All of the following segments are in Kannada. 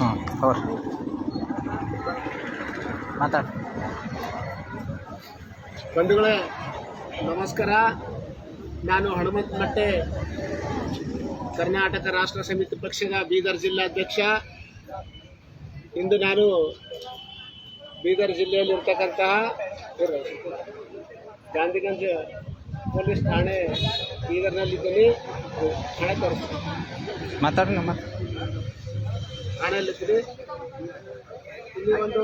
ಹ್ಞೂ ಹೌದು ಮಾತಾಡಿ. ಬಂಧುಗಳೇ ನಮಸ್ಕಾರ. ನಾನು ಹನುಮಂತ ಮಟ್ಟೆ ಕರ್ನಾಟಕ ರಾಷ್ಟ್ರ ಸಮಿತಿ ಪಕ್ಷದ ಬೀದರ್ ಜಿಲ್ಲಾಧ್ಯಕ್ಷ ಇಂದು ನಾನು ಬೀದರ್ ಜಿಲ್ಲೆಯಲ್ಲಿ ಇರ್ತಕ್ಕಂತಹ ಗಾಂಧಿಗಂಜ್ ಪೊಲೀಸ್ ಠಾಣೆ ಬೀದರ್ನಲ್ಲಿದ್ದೀನಿ. ಹಣ ತೋರಿಸ್ತೀನಿ. ಮಾತಾಡಿ ಠಾಣೆಯಲ್ಲಿದ್ದೀನಿ ಇಲ್ಲಿ ಒಂದು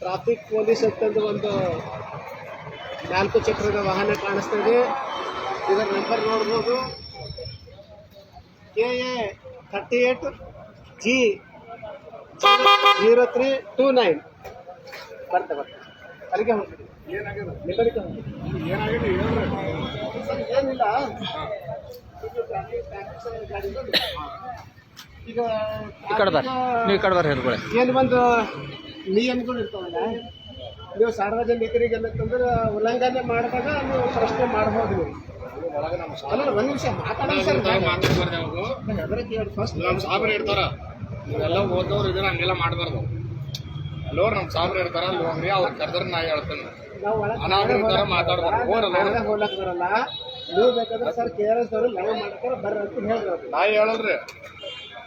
ಟ್ರಾಫಿಕ್ ಪೊಲೀಸ್ ಅಂತಂದು ಒಂದು ನಾಲ್ಕು ಚಕ್ರದ ವಾಹನ ಕಾಣಿಸ್ತಾ ಇದೆ. ಇದರ ನಂಬರ್ ನೋಡ್ಬೋದು. K A thirty eight G zero three two nine ಬರ್ತೆ ಬರ್ತೆ. ಅಲ್ಲಿಗೆ ಹೋಗ್ತೀವಿ ಏನಿಲ್ಲ. ಈಗ ಈ ಕಡೆ ಬರ್ರಿ. ನೀವು ಈ ಕಡೆ ಬರ್ರಿ ಹಿಡ್ಕೊಳ್ಳಿ ಏನು ಒಂದು ನಿಯಮಗಳು ಇರ್ತಾವಲ್ಲ? ನೀವು ಸಾರ್ವಜನಿಕರಿಗೆ ಏನಂತಂದ್ರೆ ಉಲ್ಲಂಘನೆ ಮಾಡಿದಾಗ ನೀವು ಪ್ರಶ್ನೆ ಮಾಡಬಹುದು ನೀವು ಅಲ್ಲ ಒಂದು ನಿಮಿಷ ಮಾತಾಡೋಣ ಸರ್. ಹೆದರಿಕೆ ಹೇಳಿ ಫಸ್ಟ್ ನಮ್ಮ ಸಾಬ್ರು ಇರ್ತಾರ. ನೀವೆಲ್ಲ ಓದೋರು ಇದ್ರೆ ಹಂಗೆಲ್ಲ ಮಾಡಬಾರ್ದು. ಅಲ್ಲೋರ್ ನಮ್ಮ ಸಾಬ್ರು ಇರ್ತಾರ ಅಲ್ಲಿ ಹೋಗ್ರಿ ಅವ್ರು ಕರೆದ್ರೆ ನಾ ಹೇಳ್ತೇನೆ. ನಾವು ಒಳಗೆ ಅನಾಗರಿಕರ ಮಾತಾಡ್ಬಾರ್ದು. ಹೋರಲ್ಲ ಒಳಗೆ ಹೋಗ್ಲಕ್ ಬರಲ್ಲ. ನೀವು ಬೇಕಾದ್ರೆ ಸರ್ ಕೆ ಆರ್ ಎಸ್ ಅವರು ಲೈವ್ ಮಾಡ್ತಾರೆ ಬರ್ರಿ ಅಂತ ಹೇಳಿದ್ರು ನಾ ಹೇಳಲ್ರಿ.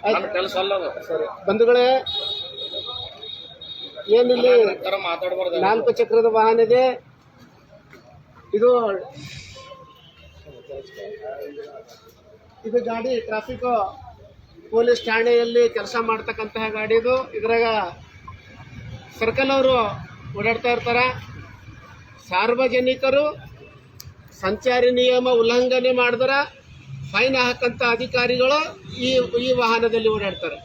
ನನ್ನ ಕೆಲಸ ಅಲ್ಲದು ಸರಿ. ಬಂಧುಗಳೇ ಏನಿಲ್ಲಿ ಮಾತಾಡಬಾರ್ದು ಮಾತಾಡ್ಬಾರ್ದು. ನಾಲ್ಕು ಚಕ್ರದ ವಾಹನ ಇದೆ. ಇದು ಇದು ಗಾಡಿ ಟ್ರಾಫಿಕ್ ಪೊಲೀಸ್ ಠಾಣೆಯಲ್ಲಿ ಕೆಲಸ ಮಾಡ್ತಕ್ಕಂತಹ ಗಾಡಿ ಇದು. ಇದ್ರಾಗ ಸರ್ಕಲ್ ಅವರು ಓಡಾಡ್ತಾ ಇರ್ತಾರ. ಸಾರ್ವಜನಿಕರು ಸಂಚಾರಿ ನಿಯಮ ಉಲ್ಲಂಘನೆ ಮಾಡಿದ್ರೆ. ಫೈನ್ ಹಾಕಂಥ ಅಧಿಕಾರಿಗಳು ಈ ಈ ವಾಹನದಲ್ಲಿ ಓಡಾಡ್ತಾರೆ.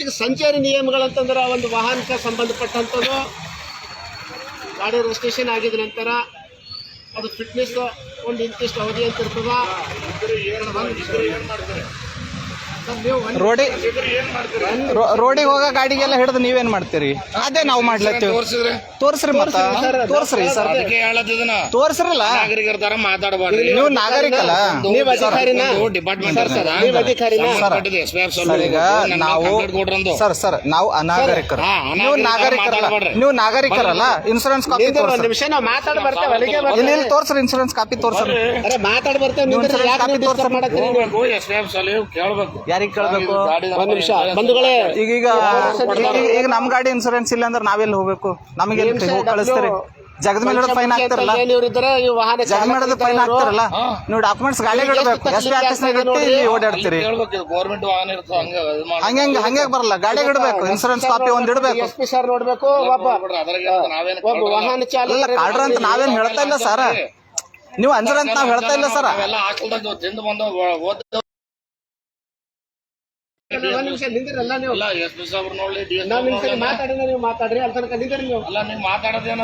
ಈಗ ಸಂಚಾರಿ ನಿಯಮಗಳಂತಂದ್ರೆ ಒಂದು ವಾಹನಕ್ಕೆ ಸಂಬಂಧಪಟ್ಟಂಥದ್ದು ಗಾಡಿ ರಿಜಿಸ್ಟ್ರೇಷನ್ ಆಗಿದ ನಂತರ ಅದು ಫಿಟ್ನೆಸ್ ಒಂದು ಇಂತಿಷ್ಟು ಅವಧಿ ಅಂತ ಇರ್ತದ. ರೋಡಿ ರೋಡಿಗೆ ಹೋಗೋ ಗಾಡಿಗೆಲ್ಲ ಹಿಡಿದು ನೀವೇನ್ ಮಾಡ್ತೀರಿ? ಅದೇ ನಾವು ಮಾಡ್ಲತ್ತೀವಿ. ತೋರ್ಸ್ರಿ ತೋರಿಸ್ರಿ ಮತ್ತ. ತೋರ್ಸ್ರಿ ಸರ್ ತೋರ್ಸ್ರಲ್ಲ ಹೇಳತ್ತಿದನ ತೋರಿಸ್ರಲ್ಲ. ನಾಗರಿಕರ ತರ ಮಾತಾಡಬಾರ್ದು. ನೀವು ನಾಗರಿಕಲ್ಲ. ನೀವು ಡಿಪಾರ್ಟ್ಮೆಂಟ್ ಸರ್, ಸರ್, ನೀವು ಸರ್ ಈಗ ನಾವು ಸರ್ ಸರ್ ನಾವು ಅನಾಗರಿಕರು. ನೀವು ನಾಗರಿಕರಲ್ಲ. ನೀವು ನಾಗರಿಕರಲ್ಲ. ಇನ್ಸೂರೆನ್ಸ್ ಕಾಪಿ ನಿಮಿಷ ನಾವು ಮಾತಾಡ್ ಬರ್ತೇವೆ. ಬರ್ತೇವೆ. ಇನ್ಸೂರೆನ್ಸ್ ಕಾಪಿ ತೋರ್ಸ್ರಿ. ಅರೆ ಮಾತಾಡ್ ಬರ್ತೇವೆ. ಕಾಪಿ ತೋರ್ಸು. ಕೇಳ್ಬೇಕು. ಯಾರಿಗೆ ಕೇಳಬೇಕು? ಒಂದ್ ನಿಮಿಷ ಬಂಧುಗಳೇ. ಈಗ ಈಗ ನಮ್ ಗಾಡಿ ಇನ್ಸೂರೆನ್ಸ್ ಇಲ್ಲ ಅಂದ್ರೆ ನಾವೆಲ್ಲಿ ಹೋಗ್ಬೇಕು? ನಮಗೆ ಕಳಿಸ್ತೀರಿ? ಜಗದ ಮೇಲೆ ಫೈನ್ ಹಾಕ್ತಿರಲ್ಲ ಜಗದ ಮೇಲೆ ಫೈನ್ ಹಾಕ್ತಾರಲ್ಲ ನೀವು ಡಾಕ್ಯುಮೆಂಟ್ಸ್ ಗಾಡಿ ಇಡಬೇಕು ಎಸ್ ಪಿ ಆಫೀಸ್ನಾಗ ಇಲ್ಲಿ ಓಡಾಡ್ತೀರಿ. ಹಂಗ ಹಂಗೆ ಬರಲ್ಲ. ಗಾಡಿ ಇಡಬೇಕು ಇನ್ಸೂರೆನ್ಸ್ ಕಾಪಿ ಒಂದ್ ಇಡಬೇಕು ನೋಡ್ಬೇಕು ಕಾಡ್ರ ಅಂತ ನಾವೇನ್ ಹೇಳ್ತಾ ಇಲ್ಲ ಸರ್? ನೀವು ಅಂದ್ರೆ ಅಂತ ನಾವ್ ಹೇಳ್ತಾ ಇಲ್ಲ ಸರ್? ಒಂದ್ ನಿಮಿಷ ನಿಂದಿರಲ್ಲ ನೀವು. ಎಲ್ಲ ಎಸ್ ಪಿ ಸಾಬ್ರು ನೋಡ್ಲಿ ಡಿ ಎಸ್ ನಾವ್ ನಿಮ್ ಸರಿ ಮಾತಾಡಿದ್ರೆ ನೀವು ಮಾತಾಡ್ರಿ ಅಲ್ಲಿ ತನಕ ನಿಂದಿರಿ ನೀವು. ಅಲ್ಲ ನೀವು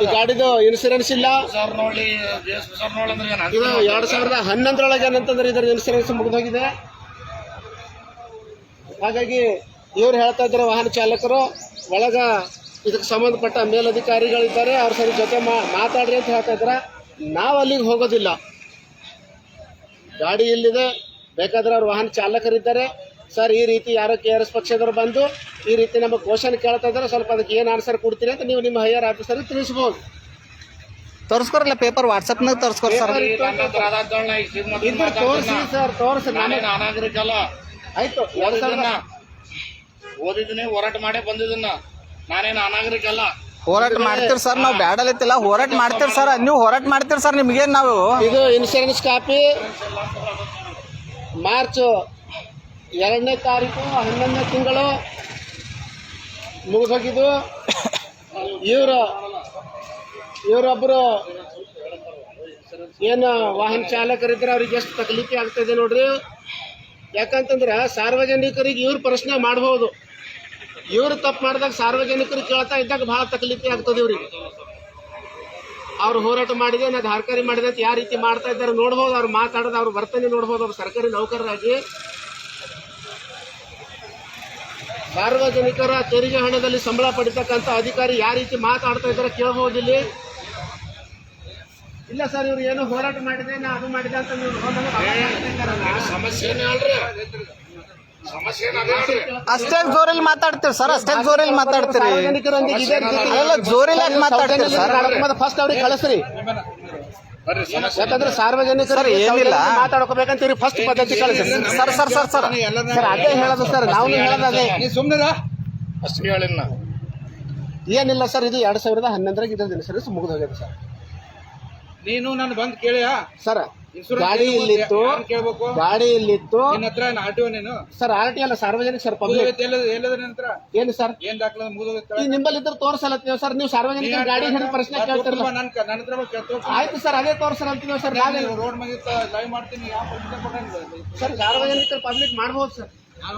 ಈ ಗಾಡಿದು ಇನ್ಸೂರೆನ್ಸ್ ಇಲ್ಲ. ಸಾಬ್ರು ನೋಡ್ಲಿ ಡಿ ಎಸ್ ಪಿ ಸಾಬ್ರು ನೋಡ್ಲಿ ಅಂದ್ರೆ ಏನ್ ಇದು ಎರಡ್ ಸಾವಿರದ ಹನ್ನೊಂದರೊಳಗೆ ಏನಂತಂದ್ರೆ ಇದರ ಇನ್ಸೂರೆನ್ಸ್ ಮುಗಿದೋಗಿದೆ. ಹಾಗಾಗಿ ಇವ್ರು ಹೇಳ್ತಾ ಇದ್ದಾರೆ ವಾಹನ ಚಾಲಕರು ಒಳಗ ಇದಕ್ಕೆ ಸಂಬಂಧಪಟ್ಟ ಮೇಲಧಿಕಾರಿಗಳಿದ್ದಾರೆ ಅವ್ರ ಸರಿ ಜೊತೆ ಮಾತಾಡ್ರಿ ಅಂತ ಹೇಳ್ತಾ ಇದ್ದಾರೆ. ನಾವು ಅಲ್ಲಿಗೆ ಹೋಗೋದಿಲ್ಲ. ಗಾಡಿ ಇಲ್ಲಿದೆ ಬೇಕಾದ್ರೆ ಅವ್ರ ವಾಹನ ಚಾಲಕರಿದ್ದಾರೆ. ಸರ್ ಈ ರೀತಿ ಯಾರೋ ಕೆ ಆರ್ ಎಸ್ ಪಕ್ಷದವ್ರು ಬಂದು ಈ ರೀತಿ ನಮ್ಮ ಕ್ವಶನ್ ಕೇಳ್ತಾ ಇದ್ದಾರೆ. ಸ್ವಲ್ಪ ಅದಕ್ಕೆ ಏನು ಆನ್ಸರ್ ಕೊಡ್ತೀರಿ ಅಂತ ನೀವು ನಿಮ್ಮ ಹೈಯರ್ ಆಫೀಸರ್ಗೆ ತಿಳಿಸ್ಬೋದು. ತೋರಿಸ್ಕೊರಲ್ಲ ಪೇಪರ್ ವಾಟ್ಸಪ್ನಾಗ ತೋರಿಸ್ಕೊರ್ ಸರ್. ಇದ್ರ ತೋರಿಸಿ ಸರ್ ತೋರಿಸಿ. ನಾನೇ ನಾನಾಗರಿಕಲ್ಲ ಆಯ್ತು ಓದಿದ್ದನ್ನ ಓದಿದ್ದೀನಿ ಹೋರಾಟ ಮಾಡೇ ಬಂದಿದ್ದನ್ನ. ನಾನೇನು ಅನಾಗರಿಕ ಅಲ್ಲ ಹೋರಾಟ ಮಾಡ್ತೀರಿ ಸರ್ ನಾವು ಬ್ಯಾಡಲತ್ತಿಲ್ಲ ಹೋರಾಟ ಮಾಡ್ತೀರಿ ಸರ್. ನೀವು ಹೋರಾಟ ಮಾಡ್ತೀರಿ ಸರ್ ನಿಮ್ಗೇನು ನಾವು ಇದು ಇನ್ಶೂರೆನ್ಸ್ ಕಾಪಿ ಮಾರ್ಚ್ ಎರಡನೇ ತಾರೀಕು, ಹನ್ನೊಂದನೇ ತಿಂಗಳು ಮುಗಿಸೋಗಿದ್ದು ಇವರು ಇವರೊಬ್ಬರು ಏನು ವಾಹನ ಚಾಲಕರಿದ್ರೆ ಅವ್ರಿಗೆ ಎಷ್ಟು ತಕಲೀಫಿ ಆಗ್ತದೆ ನೋಡ್ರಿ. ಯಾಕಂತಂದ್ರೆ ಸಾರ್ವಜನಿಕರಿಗೆ ಇವ್ರು ಪ್ರಶ್ನೆ ಮಾಡ್ಬೋದು. ಇವ್ರು ತಪ್ಪು ಮಾಡಿದಾಗ ಸಾರ್ವಜನಿಕರು ಕೇಳ್ತಾ ಇದ್ದಾಗ ಭಾಳ ತಕಲೀಫಿ ಆಗ್ತದೆ ಇವ್ರಿಗೆ. ಅವ್ರು ಹೋರಾಟ ಮಾಡಿದೆ ನಾ ಧಾರ್ಕಾರಿ ಮಾಡಿದೆ ಅಂತ ಯಾವ ರೀತಿ ಮಾಡ್ತಾ ಇದ್ದಾರೆ ನೋಡ್ಬೋದು, ಅವ್ರು ಮಾತಾಡೋದು, ಅವ್ರು ವರ್ತನೆ ನೋಡ್ಬೋದು, ಅವ್ರು ಸರ್ಕಾರಿ ನೌಕರರಾಗಿ ಸಾರ್ವಜನಿಕರ ತೆರಿಗೆ ಹಣದಲ್ಲಿ ಸಂಬಳ ಪಡಿತಕ್ಕಂಥ ಅಧಿಕಾರಿ ಯಾವ ರೀತಿ ಮಾತಾಡ್ತಾ ಇದ್ದಾರೆ ಕೇಳಬಹುದಿಲ್ಲ? ಇಲ್ಲಿ ಇಲ್ಲ ಸರ್ ಇವ್ರು ಏನು ಹೋರಾಟ ಮಾಡಿದೆ ನಾ ಅದು ಮಾಡಿದೆ ಅಂತ ನೀವು ಅಷ್ಟೇ ಜೋರಲ್ಲಿ ಮಾತಾಡ್ತೀವಿ ಸರ್ ಅಷ್ಟೇ ಜೋರಲ್ಲಿ ಮಾತಾಡ್ತೀರಿ ಜೋರಲ್ಲಿ ಯಾಕೆ ಮಾತಾಡ್ತೀರಿ ಸರ್. ಫಸ್ಟ್ ಅವ್ರಿಗೆ ಕಳಿಸ್ರಿ. ಯಾಕಂದ್ರೆ ಸಾರ್ವಜನಿಕರು ಸರ್, ಏನಿಲ್ಲ. ಮಾತಾಡ್ಕೋಬೇಕಂತೀರಿ ಫಸ್ಟ್ ಪದ್ಧತಿ ಕಳಿಸಿ. Sir sir sir sir. Sir ಅದೇ ಹೇಳೋದು ಸರ್. ನಾವು ಹೇಳೋದು. ಅದೇ ಅಷ್ಟು ಹೇಳಿಲ್ಲ ಏನಿಲ್ಲ ಸರ್ ಇದು ಎರಡ್ ಸಾವಿರದ ಹನ್ನೊಂದರಾಗ ಇದ್ರ ಸರ್ ಸರ್ವಿಸ್ ಮುಗಿದೋಗಿದೆ ಸರ್. ನೀನು ನಾನು ಬಂದ್ ಕೇಳಿಯಾ? ಸರ್ ಗಾಡಿ ಇಲ್ಲಿತ್ತು ಕೇಳ್ಬೇಕು ಗಾಡಿ ಇಲ್ಲಿತ್ತು ನಿನ್ನ ಹತ್ರ ಆಟೋ ನೀನು? ಸರ್ ಆರ್ ಟಿ ಅಲ್ಲ ಸಾರ್ವಜನಿಕ ಸರ್ ಪಬ್ಲಿಕ್. ನಂತರ ಏನು ಸರ್? ಏನ್ ದಾಖಲೆ ಮುಗಿದೋಗುತ್ತೆ ಈ ನಿಮ್ಮಲ್ಲಿ ಇದ್ರೆ ತೋರ್ಸಲತ್ತೀವಿ ಸರ್ ನೀವು ಸಾರ್ವಜನಿಕ ಗಾಡಿ ಹಿಡಿದು ಪ್ರಶ್ನೆ ಕೇಳ್ತಿರಲ್ಲ. ನನ್ ನನ್ನ ಹತ್ರ ಕೇಳ್ತು ಆಯ್ತು ಸರ್ ಅದೇ ತೋರ್ಸಲತ್ತೀವಿ ಸರ್ ನಾವೇ ರೋಡ್ ಮೇಲೆ ಲೈವ್ ಮಾಡ್ತೀನಿ ಯಾವ ಸರ್ ಸಾರ್ವಜನಿಕ ಪಬ್ಲಿಕ್ ಮಾಡ್ಬೋದು ಸರ್.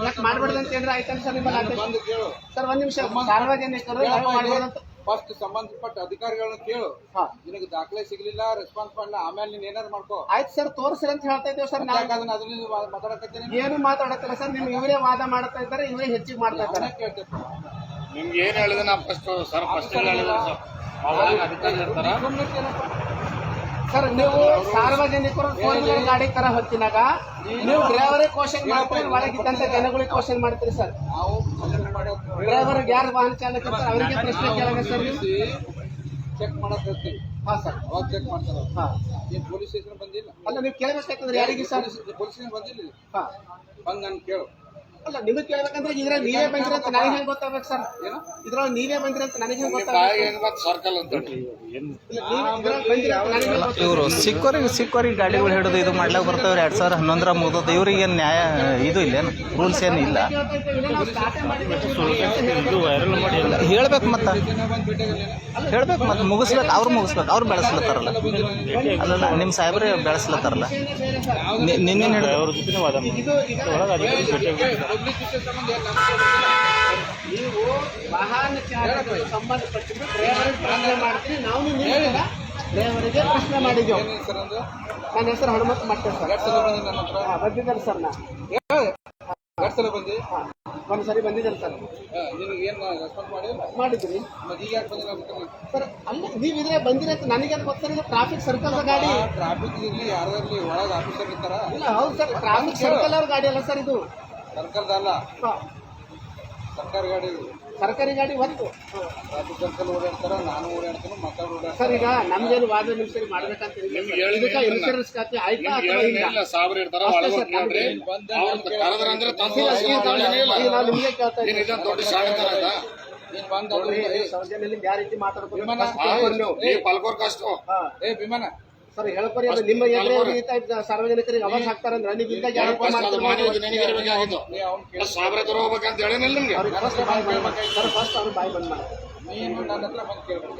ಯಾಕೆ ಮಾಡ್ಬಾರ್ದು ಅಂತ ಏನ್ರ ಆಯ್ತಲ್ಲ ಸರ್ ನಿಮ್ಮಲ್ಲಿ ಸರ್ ಒಂದ್ ನಿಮಿಷ. ಸಾರ್ವಜನಿಕರು ಫಸ್ಟ್ ಸಂಬಂಧಪಟ್ಟ ಅಧಿಕಾರಿಗಳನ್ನ ಕೇಳು. ಹಾ. ನಿನಗೆ ದಾಖಲೆ ಸಿಗ್ಲಿಲ್ಲ ರೆಸ್ಪಾನ್ಸ್ ಮಾಡಲ್ಲ ಆಮೇಲೆ ನೀನ್ ಏನಾರು ಮಾಡ್ಕೋ. ಆಯ್ತು ಸರ್ ತೋರ್ಸ್ರಿ ಅಂತ ಹೇಳ್ತಾ ಇದ್ದೇವೆ ಸರ್ ನಾವು ಯಾಕಂದ್ರೆ ಅದನ್ನ ಮಾತಾಡಕತ್ತೀನಿ ಏನು ಮಾತಾಡತ್ತಿಲ್ಲ ಸರ್ ನಿಮ್ ಇವರೇ ವಾದ ಮಾಡ್ತಾ ಇದ್ದಾರೆ ಇವರೇ ಹೆಚ್ಚಿಗೆ ಮಾಡ್ತಾ ಇದ್ದಾರೆ. ಕೇಳ್ತೇನೆ ನಿಮ್ಗೆ ಏನ್ ಹೇಳಿದೆ ನಾ ಫಸ್ಟ್ ಸರ್ ಫಸ್ಟ್ ಹೇಳಿದ್ರೆ ಸರ್ ಅವಾಗ ಅಧಿಕಾರಿ ಇರ್ತಾರ? ಸರ್ ನೀವು ಸಾರ್ವಜನಿಕರು ವೀಲರ್ ಗಾಡಿ ತರ ಹೊತ್ತಿನಾಗ ನೀವು ಡ್ರೈವರೇ ಕ್ವಶನ್ ಮಾಡ್ತೀರಿ ಒಳಗಿದ್ದಂತ ಜನಗಳಿಗೆ ಕ್ವಶನ್ ಮಾಡ್ತೀರಿ ಸರ್. ನಾವು ಡ್ರೈವರ್ ಯಾರು ವಾಹನ ಚಾಲಕ ಇರ್ತಾರೆ ಅವರಿಗೆ ಪ್ರಶ್ನೆ ಕೇಳೋಣ ಸರ್ ನೀವು? ಚೆಕ್ ಮಾಡಕ್ ಹಾ ಸರ್. ಅವಾಗ ಚೆಕ್ ಮಾಡ್ತಾರ ಹಾ. ಈ ಪೊಲೀಸ್ ಸ್ಟೇಷನ್ ಬಂದಿಲ್ಲ? ಅಲ್ಲ ನೀವು ಕೇಳಬೇಕಾಗ್ತದ್ರೆ ಯಾರಿಗೆ ಸರ್? ಪೊಲೀಸ್ ಸ್ಟೇಷನ್ ಬಂದಿಲ್ಲ? ಹಾ. ಬಂದ್ ನಾನು ಕೇಳು. ಅಲ್ಲ ನಿಮಗೆ ಕೇಳ್ಬೇಕಂದ್ರೆ ಇದ್ರಾಗ ನೀವೇ ಬಂದಿರ ಅಂತ ನನಗೆ ಹೆಂಗ್ ಗೊತ್ತಾಗ್ಬೇಕು ಸರ್. ಏನು? ಇದ್ರೊಳಗೆ ನೀವೇ ಬಂದಿರ ಅಂತ ನನಗೆ ಹೆಂಗ್ ಬಾಯಿಗೆ ಗೊತ್ತಾಗ್ಬೇಕು ಸರ್ಕಲ್ ಅಂತ ಹೇಳಿ. ಇಲ್ಲ, ನೀವು ಇದ್ರೊಳಗೆ ಬಂದಿರ ಅಂತ ನನಗೆ ಹೆಂಗ್ ಗೊತ್ತಾಗ್ಬೇಕು? ಇವರು ಸಿಕ್ಕೋರಿಗೆ ಸಿಕ್ಕೋರಿಗೆ ಗಾಡಿಗಳು ಹಿಡಿದು ಇದು ಮಾಡ್ಲಾಕ್ ಬರ್ತಾವ್ರಿ ಎರಡ್ ಸಾವಿರ ಹನ್ನೊಂದರ ಮುಗ್ದದ ಇವ್ರಿಗೆ ನ್ಯಾಯ ಇದು ಇಲ್ಲೇನು ರೂಲ್ಸ್ ಏನು ಇಲ್ಲ. ಹೇಳ್ಬೇಕು ಮತ್ತ. ಹೇಳ್ಬೇಕು ಮತ್ತೆ. ಮುಗಿಸ್ಬೇಕು ಅವ್ರು ಮುಗಿಸ್ಬೇಕು ಅವ್ರು ಬೆಳೆಸ್ಲತ್ತಾರಲ್ಲ. ಅಲ್ಲ ನಿಮ್ಮ ಸಾಹೇಬ್ರೆ ಬೆಳೆಸ್ಲತ್ತಾರಲ್ಲ. ನಿನ್ನೆ ನಿನ್ನೇನು ಹಿಡಿದು ಇದು ಈಗ ನೀವು ವಾಹನ ಚಾಲಕರಿಗೆ ಸಂಬಂಧಪಟ್ಟಿದ್ದು ಡ್ರೈವರಿಗೆ ಪ್ರಶ್ನೆ ಮಾಡ್ತೀನಿ ನಾವು ನೀವು ಡ್ರೈವರಿಗೆ ಪ್ರಶ್ನೆ ಮಾಡಿದ್ದೆವು. ಸರ್ ಅಂದು? ನನ್ನ ಹೆಸರು ಹನುಮಂತ ಮಟ್ಟೆ ಸರ್. ಎರಡು ಸಲ ಬಂದಿ ನನ್ನ ಹತ್ರ. ಹಾ, ಬಂದಿದ್ದಾರೆ ಸರ್ ನಾ. ಎರಡು ಸಲ ಬಂದಿ? ಹಾ, ಒಂದ್ ಸರಿ ಬಂದಿದ್ದಾರೆ ಸರ್. ನಿಮಗೆ ಏನು ರೆಸ್ಪಾನ್ಸ್ ಮಾಡಿ ಮಾಡಿದ್ರಿ ಮತ್ತೆ ಈಗ ಯಾಕೆ ಬಂದಿಲ್ಲ ಸರ್ ಅಲ್ಲ ನೀವು ಇದ್ರೆ ಬಂದಿರ ಅಂತ ನನಗೆ ಗೊತ್ತಿಲ್ಲ? ಟ್ರಾಫಿಕ್ ಸರ್ಕಲ್ ಗಾಡಿ. ಟ್ರಾಫಿಕ್ ಇರ್ಲಿ ಯಾರಲ್ಲಿ ಒಳಗೆ ಆಫೀಸರ್ ಇರ್ತಾರ? ಇಲ್ಲ ಹೌದು ಸರ್ ಟ್ರಾಫಿಕ್ ಸರ್ಕಲ್ ಅವ್ರ ಗಾಡಿ ಅಲ್ಲ ಸರ್ ಇದು. ಸರ್ಕಾರದಲ್ಲ? ಸರ್ಕಾರಿ ಸರ್ಕಾರ ಗಾಡಿ ಸರ್ಕಾರಿ ಗಾಡಿ ಒಂದು ರಾಜ್ಯ ಸರ್ಕಲ್ ಓಡಾಡ್ತಾರ? ನಾನು ಓಡಾಡ್ತೀನಿ ಮಕ್ಕಳು ಓಡಾಡ್ತಾರೆ. ಸರ್ ಈಗ ನಮ್ಗೇನು ವಾದ ನಿಮಿಷ ಮಾಡ್ಬೇಕಂತ. ಇನ್ಶೂರೆನ್ಸ್ ಖಾತೆ ಆಯ್ತಾ ಅಥವಾ ಇಲ್ಲ? ಇರ್ತಾರ ಅಷ್ಟೇ ಸರ್, ತಂದು ಈಗ ನಾನು ನಿಮಗೆ ಕೇಳ್ತಾ ದೊಡ್ಡ ಆಯ್ತಾ ನೀನ್ ಬಂದ್ ಸೌಜನ್ಯದಲ್ಲಿ ಯಾವ ರೀತಿ ಮಾತಾಡ್ಕೊಂಡು ವಿಮಾನ? ಈ ಪಲ್ಕೋರ್ ಕಷ್ಟ. ಏ ವಿಮಾನ? ಸರ್ ಅದು ನಿಮ್ಮ ಎದುರೇ ಈ ಟೈಪ್ ಸಾರ್ವಜನಿಕರಿಗೆ ಅವಾಜ್ ಹಾಕ್ತಾರಂದ್ರೆ ನೀವು ಸಾಬ್ರೆ ತರ ಹೋಗ್ಬೇಕಂತ ಹೇಳಿನಿಲ್ಲ ನಿಮ್ಗೆ? ಸರ್ ಫಸ್ಟ್ ಬಾಯ್ ಬಂದ್ ಮಾಡಿ. ನೀನು ನನ್ನ ಹತ್ರ ಬಂದ್ ಕೇಳ್ಬೇಕು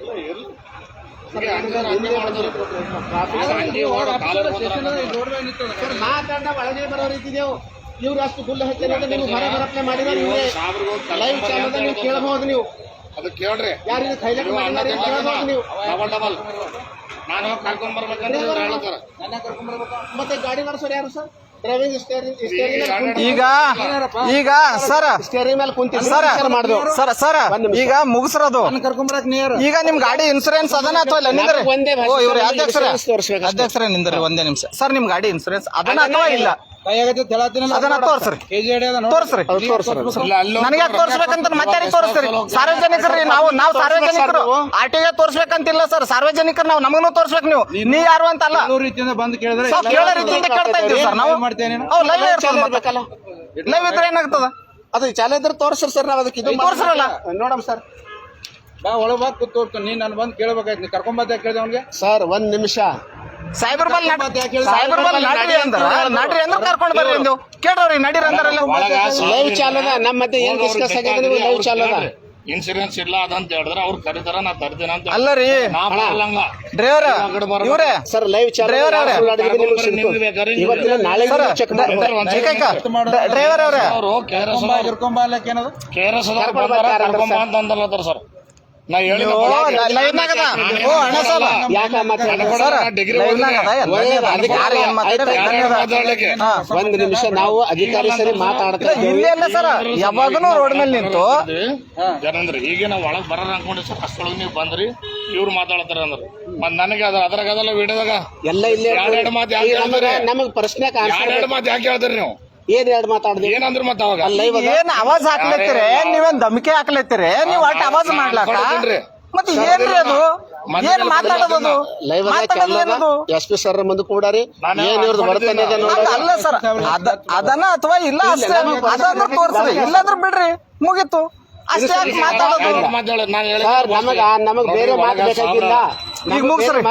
ಇದ್ದಿದ್ದೇವು ಇವ್ರು ಅಷ್ಟು ಗುಲ್ಲ ಹಚ್ಚಿ ನೀವು ಹೊರ ಬರಪ್ಲೆ ಮಾಡಿದ್ರೆ ಇವರೇ ಲೈವ್ ಚಾನಲ್ ನೀವು ಕೇಳಬಹುದು ನೀವು. ಅದು ಕೇಳ್ರಿ. ಯಾರು ಮಾಡಿದ್ದಾರೆ ಕೇಳಬಹುದು ನೀವು. Double double. ನಾನು ಕರ್ಕೊಂಡ್ ಇವ್ರು ಹೇಳ್ತಾರ. ಮತ್ತೆ ಗಾಡಿ ನಡೆಸೋರು ಯಾರು ಸರ್? ಡ್ರೈವಿಂಗ್ ಸ್ಟೇರಿಂಗ್ ಸ್ಟೇರಿಂಗ್ ಈಗ ಈಗ ಸರ್ ಸ್ಟೇರಿಂಗ್ ಮೇಲೆ ಕುಂತಿ ಸರ್ ಮಾಡ್ದು. Sir sir. ಈಗ ಮುಗಿಸ್ರದು. ಕರ್ಕೊಂಬರಕ್ ನೀರು. ಈಗ ನಿಮ್ ಗಾಡಿ ಇನ್ಸೂರೆನ್ಸ್ ಅದನ್ನ ಅಥವಾ ಇಲ್ಲ? ನಿಂದ್ರಿ. ಒಂದೇ ಓ ಇವ್ರ ಸರ್, ಅಧ್ಯಕ್ಷರೇ. insurance ತೋರ್ಸ್ಬೇಕು. ಅಷ್ಟೇ. ಅಧ್ಯಕ್ಷರೇ ನಿಂದ್ರಿ ಒಂದೇ ನಿಮಿಷ. ಸರ್ ನಿಮ್ ಗಾಡಿ ಇನ್ಸೂರೆನ್ಸ್ ಅದನ್ನ ಅಥವಾ ಇಲ್ಲ. ಅದನ್ನ ತೋರ್ಸ್ರಿ. ತೋರ್ಸ್ರಿ. ಇಲ್ಲ ಅಲ್ಲೂ ನನಗೆ ಯಾಕೆ ತೋರ್ಸ್ಬೇಕಂತ ಮತ್ತೆ ಯಾರಿಗೆ ತೋರಿಸ್ತೀರಿ? ಸಾರ್ವಜನಿಕರು ನಾವು ನಾವು ಸಾರ್ವಜನಿಕರು. ಆಟಿಗೆ ತೋರ್ಸ್ಬೇಕಂತಿಲ್ಲ ಸರ್. ಸಾರ್ವಜನಿಕರು ನಾವು ನಮಗೂ ತೋರ್ಸ್ಬೇಕು ನೀವು. ನೀ ಯಾರು ಅಂತ ಅಲ್ಲ ರೀತಿಯಿಂದ ಬಂದು ಕೇಳಿದ್ರೆ ಕೇಳೋ ರೀತಿಯಿಂದ ಕೇಳ್ತಾ ಇದ್ದೀವಿ ಸರ್ ನಾವು. ಮಾಡ್ತೇನೆ ಅವ್ ಲೈವ್ ಚಾಲು ಇರ್ಬೇಕಲ್ಲ ಲೈವ್ ಇದ್ರೆ ಏನಾಗ್ತದ? ಅದು ಚಾಲೆ ಇದ್ರೆ ತೋರಿಸ್ರಿ ಸರ್ ನಾವು ಅದಕ್ಕೆ ಇದು ತೋರ್ಸ್ರಲ್ಲ. ನೋಡಮ್ ಸರ್. ಬಾ ಒಳಗ್ ಬಾ ಕೂತ್ ತೋರ್ಸ್ತಾನೆ ನೀನ್ ನಾನು ಬಂದು ಕೇಳ್ಬೇಕಾಯ್ತು. ನೀ ಕರ್ಕೊಂಬತ್ತ ಕೇಳಿದೆ ಅವ್ನಿಗೆ? ಸರ್ ಒಂದ್ ನಿಮಿಷ. ಸೈಬರ್ ಬಲ್ ಸೈಬರ್ ಬಲ್ ನಡ್ರಿ ಅಂದ್ರ? ನಡ್ರಿ ಅಂದ್ರ ಕರ್ಕೊಂಡ್ ಬರ್ರಿ ಅಂದೇವು ಕೇಳ್ರಿ ನಡೀರಿ ಅಂದ್ರಲ್ಲ. ಲೈವ್ ಚಾಲು ಅದ ನಮ್ಮ ಮತ್ತೆ ಏನ್ ಡಿಸ್ಕಸ್ ಆಗಿದೆ ನೀವು ಲೈವ್ ಚಾಲು ಇನ್ಶೂರೆನ್ಸ್ ಇನ್ಸೂರೆನ್ಸ್ ಇಲ್ಲ ಅದಂತ ಹೇಳಿದ್ರೆ ಅವ್ರು ಕರೀತಾರ ನಾ ತರ್ತೀನಿ ಅಂತ ಅಲ್ಲ ರೀ. ಡ್ರೈವರ್ ಇವ್ರೆ. ಸರ್ ಲೈವ್ ಡ್ರೈವರ್ ಡ್ರೈವರ್ ಅವ್ರೆ. ಏನದು? ಕೆಆರ್ಎಸ್ ಕರ್ಕೊಂಡ್ ಕರ್ಕೊಂಬ ಸರ್. ನಾ ಒಂದ್ ನಿಮಿಷ ನಾವು ಅಧಿಕಾರಿ ಸರಿ. ಮಾತಾಡ್ತೀವಿ ಯಾವಾಗನು ರೋಡ್ ಮೇಲೆ ನಿಂತು. ಏನಂದ್ರಿ? ಈಗ ನಾವು ಒಳಗ್ ಬರೋಣ ಅನ್ಕೊಂಡಿ ಸರ್. ಅಷ್ಟೊಳಗೆ ನೀವು ಬಂದ್ರಿ ಇವ್ರು ಮಾತಾಡ್ತಾರ ಅಂದ್ರೆ. ಮತ್ ನನಗೆ ಅದ ಅದ್ರಾಗ ಅದಲ್ಲ ವಿಡಿಯೋದಾಗ? ಎಲ್ಲ ಇಲ್ಲೇ ನಮಗ ಪ್ರಶ್ನೆ ಮಾತು ಯಾಕೆ ಹೇಳ್ತೀರಿ ನೀವು? ಏನ್ ಎರಡು ಮಾತಾಡ್ದೆ? ಏನಂದ್ರು ಮತ್ತ ಅವಾಗ? ಲೈವ್ ಏನ್ ಆವಾಜ್ ಹಾಕ್ಲತ್ತೀರಿ? ನೀವೇನ್ ಧಮಕಿ ಹಾಕ್ಲತ್ತೀರಿ? ನೀವ್ ಒಟ್ಟು ಅವಾಜ್ ಮಾಡ್ಲಾಕ. ಮತ್ತೆ ಏನ್ರಿ ಅದು? ಏನ್ ಮಾತಾಡೋದು ಅದು? ಲೈವ್ ಮಾತಾಡೋದು ಏನದು? ಎಸ್ ಪಿ ಸರ್ ಮುಂದೆ ಕೂಡಾರಿ. ನಾನು ಏನ್ ಇವ್ರದ್ದು ಬರ್ತನೆ ಇದೆ ನೋಡಿ. ಅಲ್ಲ ಅಲ್ಲ ಸರ್ ಅದ ಅದನ್ನ ಅಥವಾ ಇಲ್ಲ ಅಷ್ಟೇ ಅದನ್ನ ತೋರ್ಸ್ರಿ. ಇಲ್ಲಾಂದ್ರೆ ಬಿಡ್ರಿ. ಮುಗೀತು. ಅಷ್ಟೇ ಯಾಕ್ ಮಾತಾಡೋದು? ಮಾತಾಡೋದು ನಾನು ಹೇಳಿ ಸರ್ ನಮಗ ನಮಗ್ ಬೇರೆ ಮಾತು ಬೇಕಾಗಿಲ್ಲ. ಈಗ ಮುಗಿಸ್ರಿ.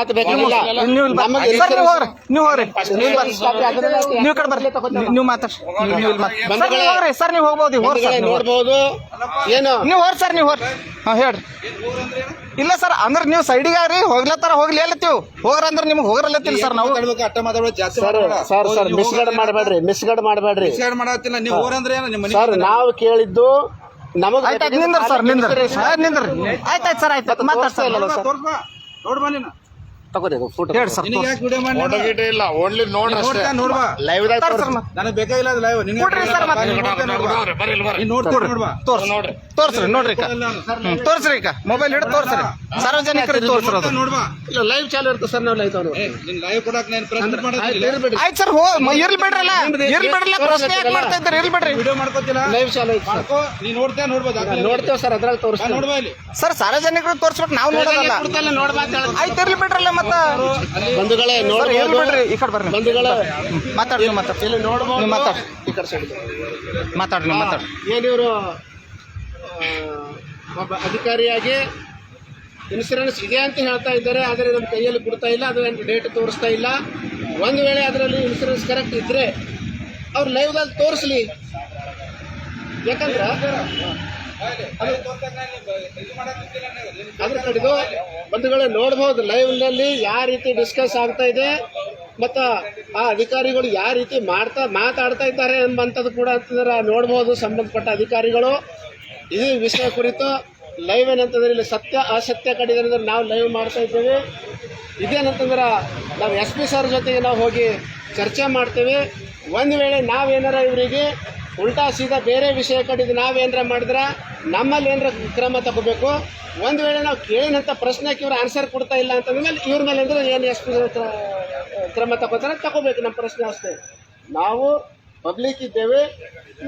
ನೀವು ಹೋಗ್ರಿ. ನೀವು ಹೋಗ್ರಿ. ನೀವು ಕಡೆ ಬರ್ರಿ. ನೀವು- ಮಾತಾಡ್ರಿ. ನೀವು- ಇಲ್ಲಿ ಮಾತಾಡ್ರಿ. ಸರ್ ನೀವು ಹೋಗ್ರಿ. ಸರ್ ನೀವು ಹೋಗ್ಬೋದು. ಸರ್. ನೋಡ್ಬೋದು ಏನು? ನೀವು ಹೋಗ್ರಿ ಸರ್ ನೀವು ಹೋಗ್ರಿ. ಹಾ ಹೇಳ್ರಿ. ಇಲ್ಲ ಸರ್ ಅಂದ್ರೆ ನೀವು ಸೈಡಿಗೆ ರೀ ಹೋಗ್ಲತ್ತಾರ ಹೋಗ್ಲಿ ಅಲ್ಲತ್ತೀವ್ ಹೋಗ್ರ ಅಂದ್ರೆ ನಿಮ್ಗೆ ಹೋಗ್ರಲ್ಲತ್ತಿಲ್ಲ ಸರ್ ನಾವು. ಸರ್ ಸರ್ ಸರ್ ಮಿಸ್ಗಡ್ ಮಾಡಬೇಡ್ರಿ ಮಿಸ್ಗಡ್ ಮಾಡಬೇಡ್ರಿ. ಸರ್ ನಾವು ಕೇಳಿದ್ದು ನಮಗೆ ನಿಂದ್ರ ಸರ್ ನಿಂದ್ರಿ. ಆಯ್ತು ನಿಂದ್ರಿ. ಆಯ್ತು ಆಯ್ತು ಸರ್ ಆಯ್ತು. ಇಲ್ಲ ಸರ್ ನೋಡ್ಬಾ ನೀನು ತಗೋರಿ ಫೋಟೋ ಹೇಳಿ ಸರ್ ನಿನಗೆ ಯಾಕೆ ವಿಡಿಯೋ ಮಾಡಿ ಫೋಟೋ ಗೀಟ ಇಲ್ಲ ಓನ್ಲಿ ನೋಡ್ರಿ ಅಷ್ಟೇ ನೋಡ್ತಾ ನೋಡ್ಬಾ. ಲೈವ್ ದಾಗ ಸರ್ ಸರ್ ನನಗೆ ಬೇಕಾಗಿಲ್ಲ ಅದು ಲೈವ್ ನಿನಗೆ ಕೊಡ್ರಿ ಸರ್ ಮತ್ತೆ. ನೋಡ್ರಿ, ಬರ್ರಿ ಇಲ್ಲಿ ಬರ್ರಿ. ನೀನು ನೋಡ್ಕೊಡ್ರಿ ನೋಡ್ಬಾ. ತೋರಿಸ್ ನೋಡ್ರಿ. ತೋರ್ಸ್ರಿ ನೋಡ್ರಿ ಈಗ ಹ್ಮ್, ತೋರ್ಸ್ರಿ ಈಗ ಮೊಬೈಲ್ ಹಿಡಿದು ತೋರ್ಸ್ರಿ. ಸಾರ್ವಜನಿಕರಿಗೆ ತೋರ್ಸ್ರಿ ಅದು? ನೋಡ್ಬಾ? ಇಲ್ಲ ಲೈವ್ ಚಾಲು ಇರುತ್ತೆ ಸರ್ ನಾವು ಲೈವ್ ತಗೊಂಡು ಏ ನಿನ್ ಲೈವ್ ಕೊಡಕ್ ನಾನು ಪ್ರೆಸೆಂಟ್ ಮಾಡೋದಿಲ್ಲ ಆಯ್ತು ಸರ್ ಹೋ ಮ- ಇರ್ಲಿ ಬಿಡ್ರಲ್ಲ ಇರ್ಲಿ ಬಿಡ್ರಲ್ಲ ಪ್ರಶ್ನೆ ಯಾಕೆ ಮಾಡ್ತಾ ಇದ್ದಾರೆ? ಇರ್ಲಿ ಬಿಡ್ರಿ. ವಿಡಿಯೋ ಮಾಡ್ಕೋತಿಲ್ಲ ಲೈವ್ ಚಾಲು ಐತೆ ಮಾಡ್ಕೋ ನೀ ನೋಡ್ತಾ ನೋಡ್ಬೋದು ದಾಖಲೆ ನೋಡ್ತೇವೆ ಸರ್ ಅದ್ರಾಗ ಬಾ, ತೋರಿಸ್ತೀವಿ ನೋಡ್ಬಾ ಇಲ್ಲಿ. ಸರ್ ಸಾರ್ವಜನಿಕರಿಗೆ ತೋರ್ಸ್ಬೇಕು ನಾವು ನೋಡೋದಲ್ಲ. ನೋಡ್ಬಾ ಆಯ್ತು ಇರ್ಲಿ ಬಿಡ್ರಲ್ಲ ಮತ್ತ ಬಂಧುಗಳೇ ನೋಡ್ಬೋದು. ಬಿಡ್ರಿ ಈ ಕಡೆ ಬರ್ರಿ. ಬಂಧುಗಳೇ. ಮಾತಾಡಿ ನೀವು ಮಾತಾಡಿ ಇಲ್ಲಿ ನೋಡ್ಬೋದು. ನೀವು ಮಾತಾಡಿ ಈ ಕಡೆ ಸೈಡ್ ಮಾತಾಡಿ ನೀವು ಮಾತಾಡಿ ಏನು ಇವರು ಒಬ್ಬ ಅಧಿಕಾರಿಯಾಗಿ ಇನ್ಸೂರೆನ್ಸ್ ಇದೆ ಅಂತ ಹೇಳ್ತಾ ಇದ್ದಾರೆ ಆದರೆ ನಮ್ಮ ಕೈಯಲ್ಲಿ ಕೊಡ್ತಾ ಇಲ್ಲ ಅದು ಡೇಟ್ ತೋರಿಸ್ತಾ ಇಲ್ಲ. ಒಂದು ವೇಳೆ ಅದರಲ್ಲಿ ಇನ್ಸೂರೆನ್ಸ್ ಕರೆಕ್ಟ್ ಇದ್ರೆ ಅವ್ರು ಲೈವ್ದಲ್ಲಿ ತೋರಿಸ್ಲಿ. ಯಾಕಂದ್ರೆ ಅದ್ರ ಕಡೆದು ನೋಡಬಹುದು ನೋಡ್ಬೋದು ಲೈವ್ನಲ್ಲಿ ಯಾವ ರೀತಿ ಡಿಸ್ಕಸ್ ಆಗ್ತಾ ಇದೆ, ಮತ್ತು ಆ ಅಧಿಕಾರಿಗಳು ಯಾವ ರೀತಿ ಮಾಡ್ತಾ, ಮಾತಾಡ್ತಾ ಇದ್ದಾರೆ ಎಂಬಂಥದ್ದು ಕೂಡ ಅಂತಂದ್ರೆ ನೋಡ್ಬೋದು, ಸಂಬಂಧಪಟ್ಟ ಅಧಿಕಾರಿಗಳು. ಈ ವಿಷಯ ಕುರಿತು ಲೈವ್ ಏನಂತಂದ್ರೆ ಇಲ್ಲಿ ಸತ್ಯ, ಅಸತ್ಯ ಕಡಿದ್ರೆ ನಾವು ಲೈವ್ ಮಾಡ್ತಾ ಇದ್ದೇವೆ. ಇದೇನಂತಂದ್ರೆ ನಾವು ಎಸ್ ಪಿ ಸರ್ ಜೊತೆಗೆ ನಾವು ಹೋಗಿ ಚರ್ಚೆ ಮಾಡ್ತೇವೆ. ಒಂದು ವೇಳೆ ನಾವೇನಾರ ಇವರಿಗೆ ಉಲ್ಟಾ ಸೀದಾ ಬೇರೆ ವಿಷಯ ಕಡಿದು ನಾವೇನ್ರ ಮಾಡಿದ್ರೆ, ನಮ್ಮಲ್ಲಿ ಏನರ ಕ್ರಮ ತಗೋಬೇಕು? ಒಂದು ವೇಳೆ ನಾವು ಕೇಳಿನಂಥ ಪ್ರಶ್ನೆಗೆ ಇವ್ರು ಆನ್ಸರ್ ಕೊಡ್ತಾ ಇಲ್ಲ ಅಂತಂದ ಮೇಲೆ ಇವ್ರ ಮೇಲೆ ಅಂದ್ರೆ ಏನು ಪಿ ಕ್ರಮ ತಗೋತಾರೆ ತಗೋಬೇಕು ನಮ್ಮ ಪ್ರಶ್ನೆ ಅಷ್ಟೇ. ನಾವು ಪಬ್ಲಿಕ್ ಇದ್ದೇವೆ,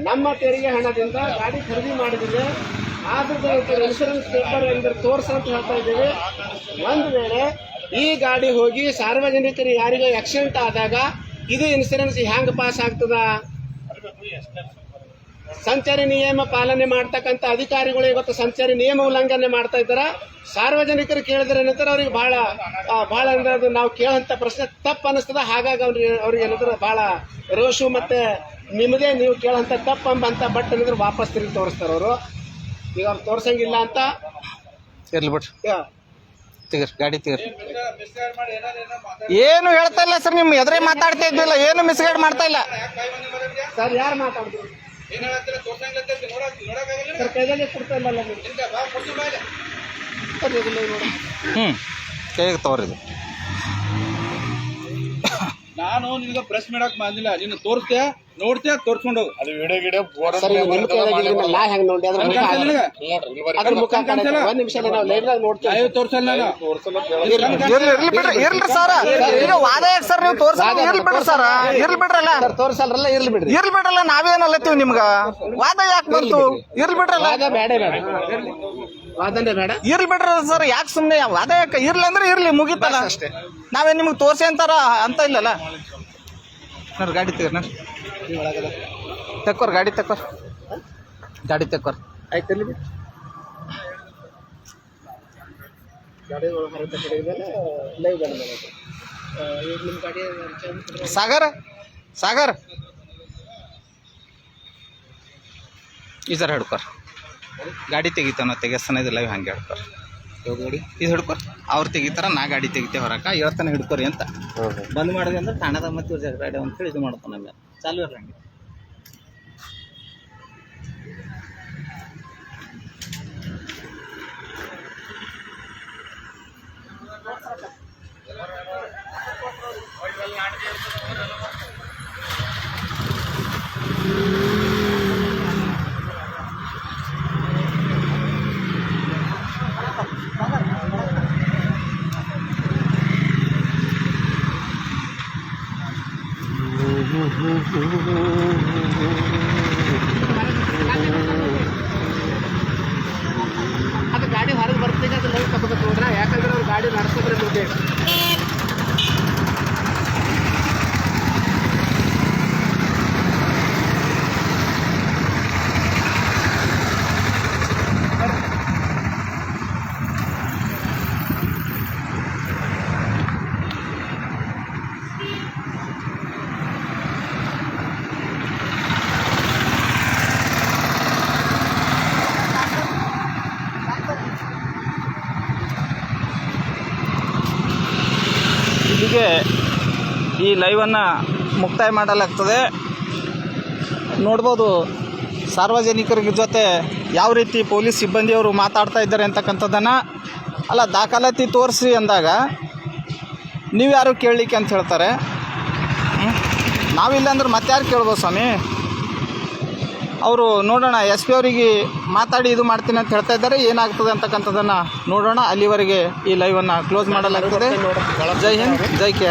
ನಮ್ಮ ತೆರಿಗೆ ಹಣದಿಂದ ಗಾಡಿ ಖರೀದಿ ಮಾಡಿದ್ದೇವೆ, ಆದ್ರೂ ಇನ್ಶೂರೆನ್ಸ್ ಪೇಪರ್ ಅಂದ್ರೆ ತೋರ್ಸ ಅಂತ ಹೇಳ್ತಾ ಇದ್ದೇವೆ. ಒಂದು ವೇಳೆ ಈ ಗಾಡಿ ಹೋಗಿ ಸಾರ್ವಜನಿಕರು ಯಾರಿಗೋ ಆಕ್ಸಿಡೆಂಟ್ ಆದಾಗ ಇದು ಇನ್ಶೂರೆನ್ಸ್ ಹ್ಯಾಂಗ್ ಪಾಸ್ ಆಗ್ತದ? ಸಂಚಾರಿ ನಿಯಮ ಪಾಲನೆ ಮಾಡ್ತಕ್ಕಂಥ ಅಧಿಕಾರಿಗಳು ಇವತ್ತು ಸಂಚಾರಿ ನಿಯಮ ಉಲ್ಲಂಘನೆ ಮಾಡ್ತಾ ಇದ್ದಾರ. ಸಾರ್ವಜನಿಕರು ಕೇಳಿದ್ರೆ ಏನಂತಾರೆ ಅವ್ರಿಗೆ ಬಹಳ ಆ, ಬಹಳ ಅಂದ್ರೆ ಅದು ನಾವು ಕೇಳೋಂಥ ಪ್ರಶ್ನೆ ತಪ್ಪು ಅನಿಸ್ತದ ಹಾಗಾಗಿ ಅವ್ರಿಗೆ ಅವ್ರಿಗೆ ಏನಂದ್ರೆ ಬಹಳ ರೋಷು ಮತ್ತೆ ನಿಮ್ಮದೇ ನೀವು ಕೇಳೋಂಥ ತಪ್ಪು ಅಂಬಂತ ಬಟ್ ಏನಂದ್ರೆ ವಾಪಸ್ ತಿರುಗಿ ತೋರಿಸ್ತಾರೆ ಅವರು. ಈಗ ಅವ್ರು ತೋರ್ಸಂಗಿಲ್ಲ ಅಂತ. ಇರ್ಲಿ ಬಿಡ್ರಿ. ಯಾ, ತೆಗೀರಿ ಗಾಡಿ ತೆಗೀರಿ. ಏನು ಹೇಳ್ತಾ ಇಲ್ಲ ಸರ್ ನಿಮ್ ಎದುರೇ ಮಾತಾಡ್ತಾ ಇದ್ದಿಲ್ಲ ಏನು ಮಿಸ್ಗೈಡ್ ಮಾಡ್ತಾ ಇಲ್ಲ? ಸರ್ ಯಾರು ನೋಡಕ್ ಸರ್ ಕೈದಲ್ಲಿ ಕೊಡ್ತಾ ಇಲ್ಲ. ಸರ್ ಇದನ್ನ ನೋಡಿ. ಹ್ಞೂ ಕೈಗೆ ತಗೋರಿ ಇದು. ನಾನು ನಿನಗೆ ಪ್ರೆಸ್ ಮಾಡಕ್ ಬಂದಿಲ್ಲ. ನೀನು ತೋರಿಸ್ತೆ ನೋಡ್ತೆ ತೋರ್ಸ್ಕೊಂಡು ಹೋಗು. ಅದು ವಿಡಿಯೋ ಗಿಡಿಯೋ ಬೋರ್ಡ್ ಸರ್ ಈಗ ನಿಮ್ಮ ಕೈಯಾಗ ನಾ ಹೆಂಗ್ ನೋಡಿ ಅದ್ರ ಮುಖ ಕಾಣಿಸಲ್ಲ? ನಿನಗೆ? ಬರ್ರಿ ಅದ್ರ ಮುಖ ಕಾಣತ್ತೆ. ಒಂದ್ ನಿಮಿಷ ನಾವು ಲೈವ್ನಾಗ ನೋಡ್ತೀವಿ. ಲೈವ್ ತೋರ್ಸಲ್ಲ ನಾನು. ಇರ್ಲಿ ಇರ್ಲಿ ಬಿಡ್ರಿ ಇರ್ಲಿ ಸರ್. ಈಗ ವಾದ ಯಾಕೆ ಸರ್ ನೀವು ಇರ್ಲಿ ಬಿಡ್ರಿ ಸರ್. ಇರ್ಲಿ ಬಿಡ್ರಲ್ಲ. ಸರ್ ತೋರ್ಸಲ್ರಲ್ಲ ಇರ್ಲಿ ಬಿಡ್ರಿ. ಇರ್ಲಿ ಬಿಡ್ರಲ್ಲ ನಾವೇನಲ್ಲತ್ತೀವಿ ನಿಮ್ಗ? ವಾದ ಯಾಕೆ ಬಂತು? ಇರ್ಲಿ ಬಿಡ್ರಲ್ಲ. ವಾದ ಬೇಡ ಬೇಡ. ವಾದನೆ ಬೇಡ. ಇರ್ಲಿ ಬಿಡ್ರ ಸರ್ ಯಾಕೆ ಸುಮ್ಮನೆ ವಾದ ಯಾಕೆ? ಇರ್ಲಿ ಅಂದ್ರೆ ಇರ್ಲಿ ಮುಗಿತಲ್ಲ. ಅಷ್ಟೇ. ನಾವೇನ್ ನಿಮ್ಗೆ ತೋರ್ಸಿ ಅಂತಾರ? ಅಂತ ಇಲ್ಲಲ್ಲ? ಸರ್ ಗಾಡಿ ತೆಗರ್ ನೋಡ್ರಿ ತೆಕ್ಕೋರ್ ಗಾಡಿ ತೆಕ್ಕೋರ್. ಗಾಡಿ ತೆಕ್ಕೋರ್. ಆಯ್ತು ಇರ್ಲಿ ಬಿಡಿ. ಗಾಡಿ ಒಳಗೆ ಹೊರಗೆ ಕಡೆಗೆ ಲೈವ್ ಬಂದ ಈಗ ನಿಮ್ಮ ಗಾಡಿ ರಿಚಾರ್ಜ್ ಸಾಗರ್ ಸಾಗರ್. ಈ ಸರ್ ಹಿಡ್ಕೊರ್. ಗಾಡಿ ತೆಗಿತಾನ ತೆಗೆಸ್ತಾನ ಇದು ಲೈವ್ ಹಂಗೆ ಇವಾಗ ನೋಡಿ. ಇದು ಹಿಡ್ಕೊ. ಅವ್ರು ತೆಗಿತಾರ ನಾ ಗಾಡಿ ತೆಗಿತೇವೆ ಹೊರಕ ಹೇಳ್ತಾನೆ ಹಿಡ್ಕೊರಿ ಅಂತ. ಬಂದ್ ಮಾಡಿದೆ ಅಂದ್ರೆ ತಾಣದ ಮತ್ತೆ ಇವ್ರು ಗಾಡಿ ಅಂತ ಅಂತೇಳಿ ಇದು ಮಾಡ್ತಾನೆ ನಮ್ಗೆ. ಚಾಲು ಇರಂಗೆ Thank. ಈ ಲೈವನ್ನು ಮುಕ್ತಾಯ ಮಾಡಲಾಗ್ತದೆ. ನೋಡ್ಬೋದು ಸಾರ್ವಜನಿಕರ ಜೊತೆ ಯಾವ ರೀತಿ ಪೊಲೀಸ್ ಸಿಬ್ಬಂದಿಯವರು ಮಾತಾಡ್ತಾ ಇದ್ದಾರೆ ಅಂತಕ್ಕಂಥದ್ದನ್ನು ಅಲ್ಲ ದಾಖಲಾತಿ ತೋರಿಸಿ ಅಂದಾಗ ನೀವು ಯಾರು ಕೇಳಲಿಕ್ಕೆ ಅಂತ ಹೇಳ್ತಾರೆ? ನಾವಿಲ್ಲ ಅಂದ್ರೆ ಮತ್ತಾರು ಕೇಳ್ಬೋದು ಸ್ವಾಮಿ? ಅವರು ನೋಡೋಣ ಎಸ್ ಪಿ ಅವರಿಗೆ ಮಾತಾಡಿ ಇದು ಮಾಡ್ತೀನಿ ಅಂತ ಹೇಳ್ತಾ ಇದ್ದಾರೆ. ಏನಾಗ್ತದೆ ಅಂತಕ್ಕಂಥದ್ದನ್ನು ನೋಡೋಣ. ಅಲ್ಲಿವರೆಗೆ ಈ ಲೈವನ್ನು ಕ್ಲೋಸ್ ಮಾಡಲಾಗ್ತದೆ. ಜೈ ಹಿಂದ್ ಜೈ ಕೆ